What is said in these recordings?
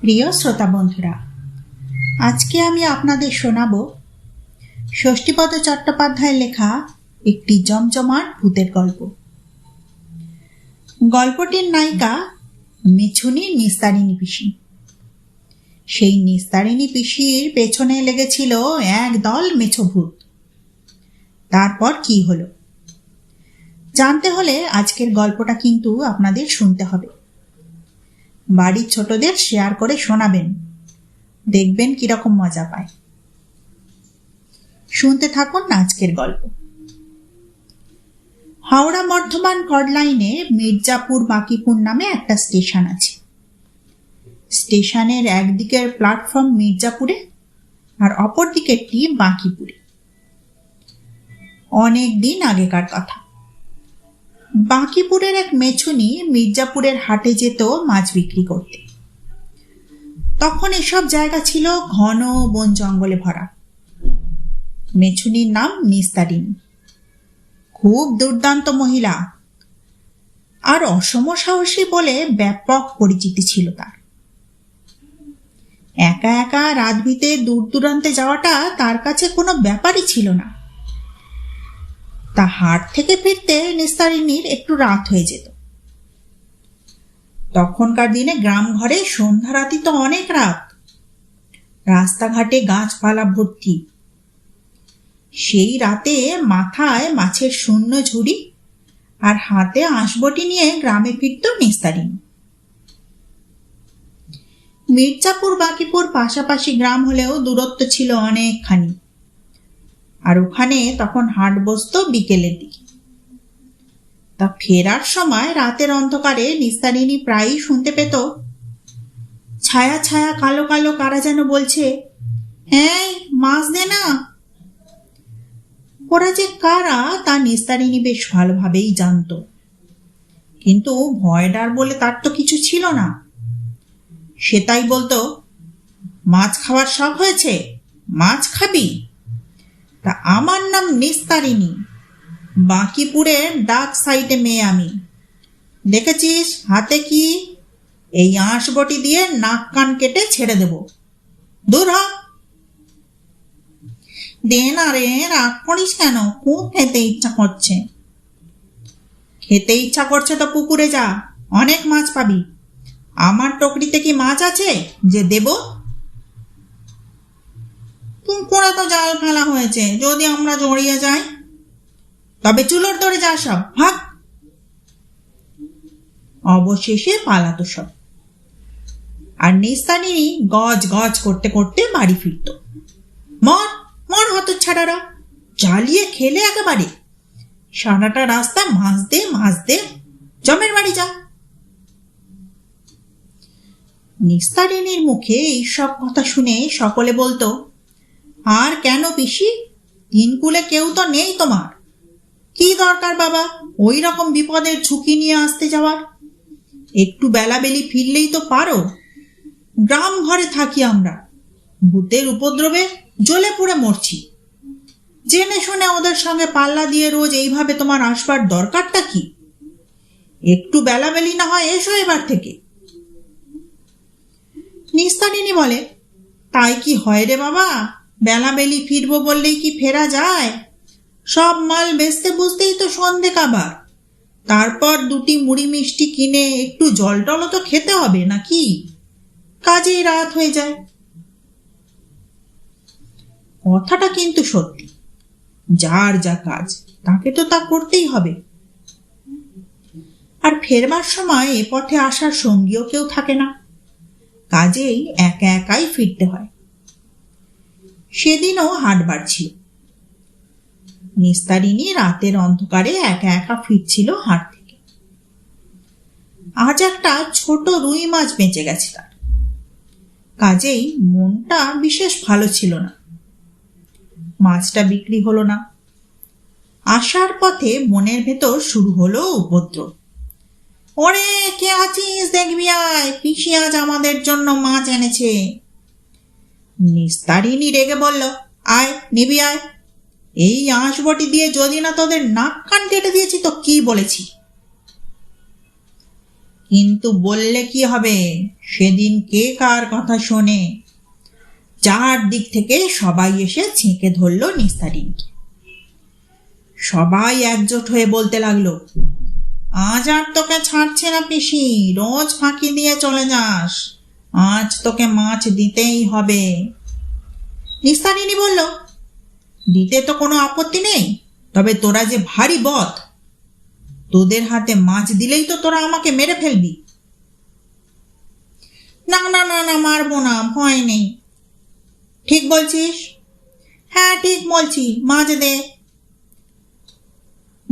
প্রিয় শ্রোতা বন্ধুরা, আজকে আমি আপনাদের শোনাব ষষ্ঠীপদ চট্টোপাধ্যায়ের লেখা একটি জমজমাট ভূতের গল্প। গল্পটির নায়িকা মিছুনি নিস্তারিণী পিসি। সেই নিস্তারিণী পিসির পেছনে লেগেছিল এক দল মেছো ভূত। তারপর কি হলো? জানতে হলে আজকের গল্পটা কিন্তু আপনাদের শুনতে হবে। বাড়ির ছোটদের শেয়ার করে শোনাবেন। দেখবেন কীরকম মজা পায়। শুনতে থাকুন আজকের গল্প। হাওড়া বর্ধমান কডলাইনে মির্জাপুর বাকিপুর নামে একটা স্টেশন আছে। স্টেশনের একদিকের প্ল্যাটফর্ম মির্জাপুরে আর অপর দিকেরটি বাঁকিপুরে। অনেক দিন আগেকার কথা। বাঁকিপুরের এক মেছুনি মির্জাপুরের হাটে যেত মাছ বিক্রি করতে। তখন এসব জায়গা ছিল ঘন বন জঙ্গলে ভরা। মেছুনির নাম নিস্তারিণী খুব দুর্দান্ত মহিলা। আর অসম সাহসী বলে ব্যাপক পরিচিতি ছিল তার। একা একা রাত দূর দূরান্তে যাওয়াটা তার কাছে কোনো ব্যাপারই ছিল না। তা হাট থেকে ফিরতে নিস্তারিণীর একটু রাত হয়ে যেত। তখনকার দিনে গ্রাম ঘরে সন্ধ্যা রাতি তো অনেক রাত। রাস্তাঘাটে গাছপালা ভর্তি। সেই রাতে মাথায় মাছের শূন্য ঝুড়ি আর হাতে আঁশবটি নিয়ে গ্রামে ফিরত নিস্তারিণী মির্জাপুর বাকিপুর পাশাপাশি গ্রাম হলেও দূরত্ব ছিল অনেকখানি। আর ওখানে তখন হাট বসত বিকেলের দিকে। তা ফেরার সময় রাতের অন্ধকারে নিস্তারিণী প্রায়ই শুনতে পেত, ছায়া ছায়া কালো কালো কারা যেন বলছে হ্যাঁ মাছ দে না। ওরা যে কারা তা নিস্তারিণী বেশ ভালোভাবেই জানতো। কিন্তু ভয় ডার বলে তার তো কিছু ছিল না। সে তাই বলতো, মাছ খাওয়ার শখ হয়েছে? মাছ খাবি? তা আমার নাম নিস্তারিণী। বাঁকিপুরের ডাক সাইডে মেয়ে আমি। দেখেছিস? হাতে কি? এই আঁশ বটি দিয়ে নাক কান কেটে ছেড়ে দেব। দূর হ। দে না রে রাগ করিস কেন? খুব খেতে ইচ্ছা করছে। খেতে ইচ্ছা করছে তো পুকুরে যা, অনেক মাছ পাবি। আমার টকরিতে কি মাছ আছে যে দেব? পুকুরে তো জাল ফেলা হয়েছে, যদি আমরা জড়িয়ে যাই। তবে চুলোর ধরে যা সব, ভাগ। অবশেষে পালাতো সব। আর নিস্তারিনী গজ গজ করতে করতে বাড়ি ফিরত। মর মর হত ছাড়ারা জ্বালিয়ে খেলে একেবারে। সারাটা রাস্তা মাছ দে মাছ দে জমের বাড়ি যা। নিস্তারিণীর মুখে এইসব কথা শুনে সকলে বলতো আর কেন পিসি? তিনকুলে কেউ তো নেই তোমার। কি দরকার বাবা ওই রকম বিপদের ঝুঁকি নিয়ে আসতে যাওয়ার? একটু বেলাবেলি ফিরলেই তো পারো। গ্রাম ঘরে থাকি আমরা। ভূতের উপদ্রবে জ্বলে পুড়ে মরছি। জেনে শুনে ওদের সঙ্গে পাল্লা দিয়ে রোজ এইভাবে তোমার আসবার দরকারটা কি? একটু বেলাবেলি না হয় এসো এবার থেকে। নিস্তারিণী বলে, তাই কি হয় রে বাবা? বেলাবেলি ফিরবো বললেই কি ফেরা যায়? সব মাল বেচতে বুঝতেই তো সন্ধে কাবার। তারপর দুটি মুড়ি মিষ্টি কিনে একটু জল টলও তো খেতে হবে নাকি? কাজেই রাত হয়ে যায়। কথাটা কিন্তু সত্যি। যার যা কাজ, তাকে তো তা করতেই হবে। আর ফেরবার সময় এ পথে আসার সঙ্গীও কেউ থাকে না। কাজেই একা একাই ফিরতে হয়। সেদিনও হাটবার ছিল। নিস্তারিণী রাতের অন্ধকারে একা একা ফিরছিল হাট থেকে। আজ একটা ছোট রুই মাছ বেঁচে গেছে তার। কাজেই মনটা বিশেষ ভালো ছিল না। মাছটা বিক্রি হলো না। আসার পথে মনের ভেতর শুরু হলো উপদ্রব। ওরে কে আছিস দেখবি আয়, পিসি আজ আমাদের জন্য মাছ এনেছে। নিস্তারিণী রেগে বলল, আয়, নিবি, আয়। এই আঁশবটি দিয়ে যদি না তোদের নাক কান কেটে দিয়েছি তো কি বলেছি? কিন্তু বললে কি হবে? সেদিন কে কার কথা শোনে? চারদিক থেকে সবাই এসে ছেঁকে ধরলো নিস্তারিণীকে। সবাই একজোট হয়ে বলতে লাগল, আজ আর তোকে ছাড়ছে না পিসি, রোজ ফাঁকি দিয়ে চলে যাস। আজ তোকে মাছ দিতেই হবে। নিস্তারিণী বলল, দিতে তো কোনো আপত্তি নেই, তবে তোরা যে ভারী বধ তোদের হাতে মাছ দিলেই তো তোরা আমাকে মেরে ফেলবি। না না না না, মারবো না, ভয় নেই। ঠিক বলছিস? হ্যাঁ ঠিক বলছি, মাছ দে।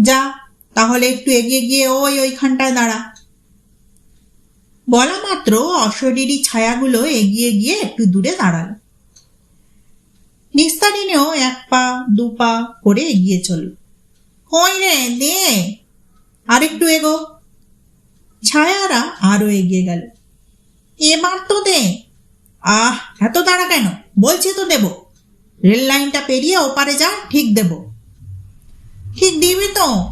যা, তাহলে একটু এগিয়ে গিয়ে ওই ওইখানটায় দাঁড়া। বলা মাত্র অশরীরী ছায়াগুলো এগিয়ে গিয়ে একটু দূরে দাঁড়াল। নিস্তারিণেও এক পা, দু পা করে এগিয়ে চলল। কই রে দে আর একটু এগো। ছায়ারা আরও এগিয়ে গেল। এবার তো দে। আহ, এত দাঁড়া কেন? বলছি তো দেব। রেল লাইনটা পেরিয়ে ওপারে যা, ঠিক দেব। ঠিক দিবি তো।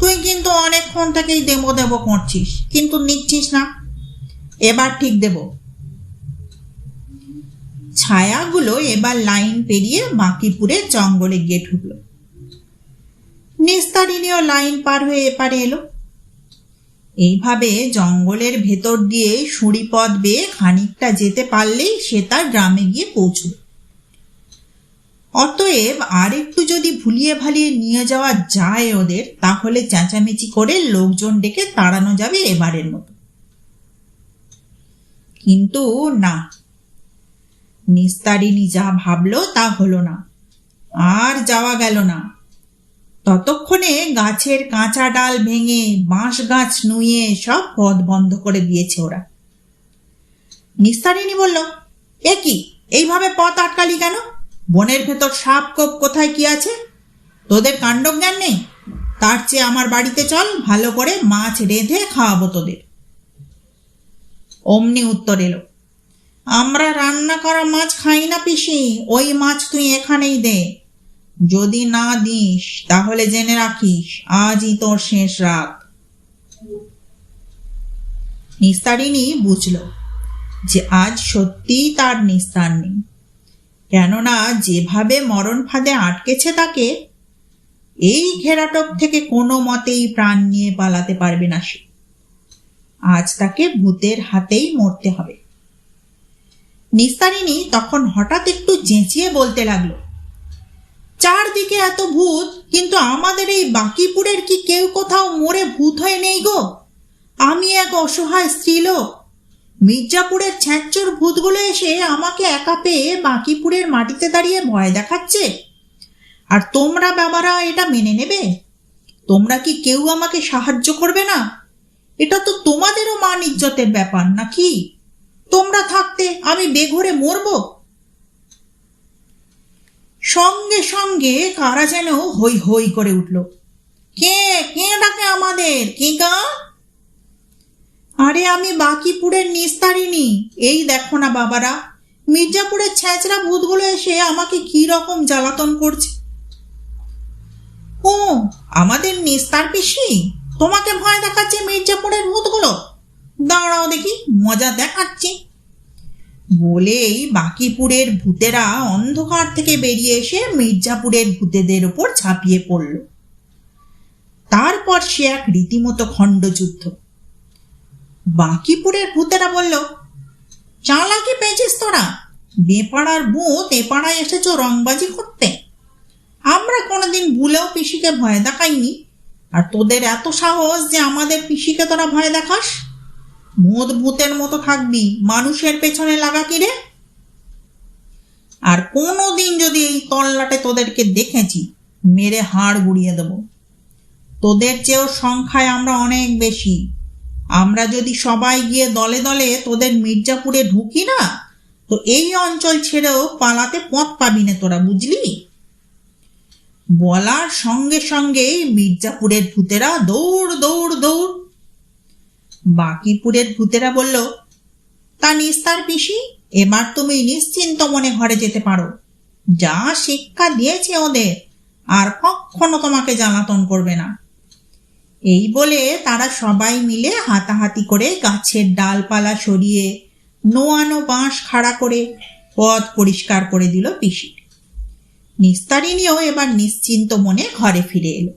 তুই কিন্তু অনেকক্ষণ থেকেই দেবো দেবো করছিস, কিন্তু নিচ্ছিস না। এবার ঠিক দেব। ছায়াগুলো এবার লাইন পেরিয়ে বাঁকিপুরের জঙ্গলে গিয়ে ঢুকলো। নিস্তারিণীয় লাইন পার হয়ে এপারে এলো। এইভাবে জঙ্গলের ভেতর দিয়ে সুড়িপথ বেয়ে খানিকটা যেতে পারলেই সে তার গ্রামে গিয়ে পৌঁছবে অতএব আর একটু যদি ভুলিয়ে ভালিয়ে নিয়ে যাওয়া যায় ওদের, তাহলে চেঁচামেচি করে লোকজন ডেকে তাড়ানো যাবে এবারের মতো। কিন্তু না। নিস্তারিণী যা ভাবলো তা হলো না। আর যাওয়া গেল না। ততক্ষণে গাছের কাঁচা ডাল ভেঙে বাঁশ গাছ নুয়ে সব পথ বন্ধ করে দিয়েছে ওরা। নিস্তারিণী বলল, এ কি? এইভাবে পথ আটকালি কেন? বনের ভেতর সাপ কোপ কোথায় কি আছে? তোদের কাণ্ডজ্ঞান নেই? তার চেয়ে আমার বাড়িতে চল, ভালো করে মাছ রেঁধে খাওয়াবো তোদের। অমনি উত্তর এলো, আমরা রান্না করা মাছ খাই না পিসি, ওই মাছ তুই এখানেই দে। যদি না দিস, তাহলে জেনে রাখিস, আজই তোর শেষ রাত। নিস্তারিণী বুঝল যে আজ সত্যিই তার নিস্তার নেই। কেননা যেভাবে মরণ ফাঁদে আটকেছে তাকে, এই ঘেরাটক থেকে কোনো মতেই প্রাণ নিয়ে পালাতে পারবে না সে। আজ তাকে ভূতের হাতেই মরতে হবে। নিস্তারিণী তখন হঠাৎ একটু চেঁচিয়ে বলতে লাগল, চারদিকে এত ভূত, কিন্তু আমাদের এই বাকিপুরের কি কেউ কোথাও মরে ভূত হয়ে নেই গো? আমি এক অসহায় স্ত্রীলোক। মির্জাপুরের ছ্যাঁচর ভূতগুলো এসে আমাকে একা পেয়ে বাকিপুরের মাটিতে দাঁড়িয়ে ভয় দেখাচ্ছে। আর তোমরা বাবারা এটা মেনে নেবে? তোমরা কি কেউ আমাকে সাহায্য করবে না? এটা তো তোমাদেরও মান ইজ্জতের ব্যাপার, নাকি? তোমরা থাকতে আমি বেঘরে মরবো? সঙ্গে সঙ্গে কারা যেন হই হই করে উঠল। কে কে ডাকে আমাদের? কে গা? আরে আমি বাকিপুরের নিস্তারিণী। এই দেখো না বাবারা, মির্জাপুরের ছ্যাঁচড়া ভূতগুলো এসে আমাকে কি রকম জ্বালাতন করছে? ও, আমাদের নিস্তার পিসি? তোমাকে ভয় দেখাচ্ছে মির্জাপুরের ভূতগুলো। দাঁড়াও দেখি, মজা দেখাচ্ছি। বলেই বাকিপুরের ভূতেরা অন্ধকার থেকে বেরিয়ে এসে মির্জাপুরের ভূতেদের ওপর ঝাঁপিয়ে পড়ল। তারপর সে এক রীতিমতো খণ্ডযুদ্ধ। বাকিপুরের ভূতেরা বলল, চালাকি পেয়েছিস তোরা? বেপাড়ার ভূত এপাড়ায় এসেছ রংবাজি করতে। আমরা কোনোদিন ভুলেও পিসিকে ভয় দেখাইনি। আর তোদের এত সাহস যে আমাদের পিসিকে তোরা ভয় দেখাস? ভূত ভূতের মতো থাকবি। মানুষের পেছনে লাগা কিরে আর কোনো দিন যদি এই তল্লাটে তোদেরকে দেখেছি, মেরে হাড় গুড়িয়ে দেব। তোদের চেয়েও সংখ্যায় আমরা অনেক বেশি। আমরা যদি সবাই গিয়ে দলে দলে তোদের মির্জাপুরে ঢুকি না, তো এই অঞ্চল ছেড়েও পালাতে পথ পাবি না তোরা, বুঝলি? বলার সঙ্গে সঙ্গে মির্জাপুরের ভূতেরা দৌড় দৌড় দৌড়। বাকিপুরের ভূতেরা বলল, তা নিস্তার পিসি, এবার তুমি নিশ্চিন্ত মনে ঘরে যেতে পারো। যা শিক্ষা দিয়েছে ওদের, আর কখনো তোমাকে জ্বালাতন করবে না। এই বলে তারা সবাই মিলে হাতাহাতি করে গাছের ডালপালা সরিয়ে নোয়ানো বাঁশ খাড়া করে পথ পরিষ্কার করে দিল পিসির নিস্তারিণীও এবার নিশ্চিন্ত মনে ঘরে ফিরে এলো।